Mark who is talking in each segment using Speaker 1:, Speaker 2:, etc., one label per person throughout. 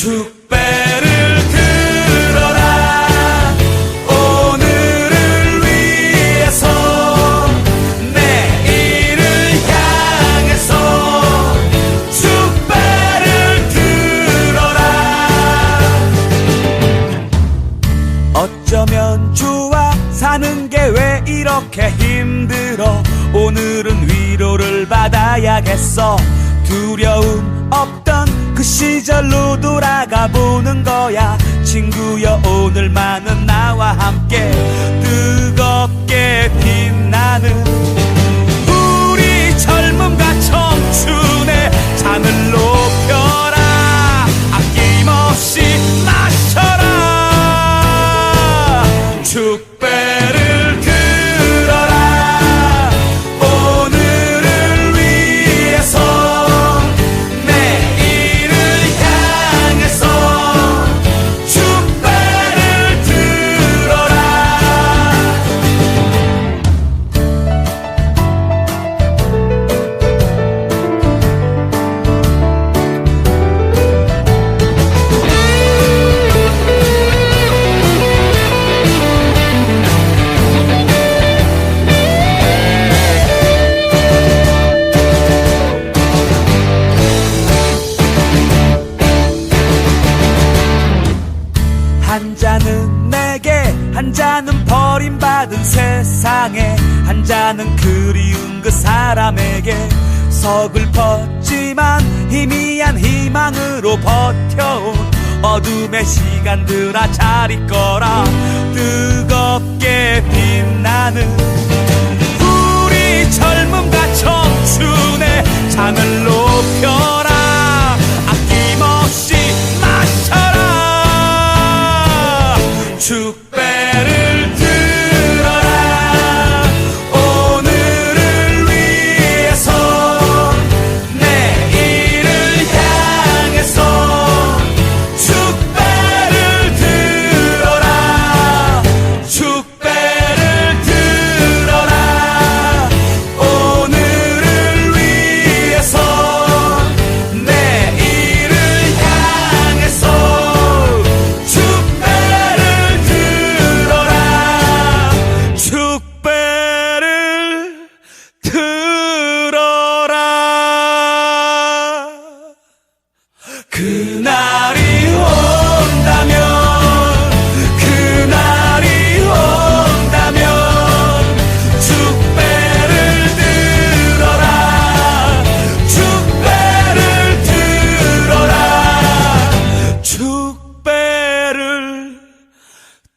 Speaker 1: 축배를 들어라. 오늘을 위해서 내일을 향해서 축배를 들어라. 어쩌면 좋아 사는 게 왜 이렇게 힘들어? 오늘은 위로를 받아야겠어. 두려움 없던 그 시절로 돌아가 보는 거야. 친구여 오늘만은 나와 함께 뜨겁게 빛나는 우리 젊음과 청춘의 잔을 높여라. 아낌없이 마셔라. 축배를 한 잔은 내게 한 잔은 버림받은 세상에 한 잔은 그리운 그 사람에게. 서글펐지만 희미한 희망으로 버텨온 어둠의 시간들아 잘 있거라. 뜨겁게 빛나는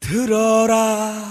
Speaker 1: 들어라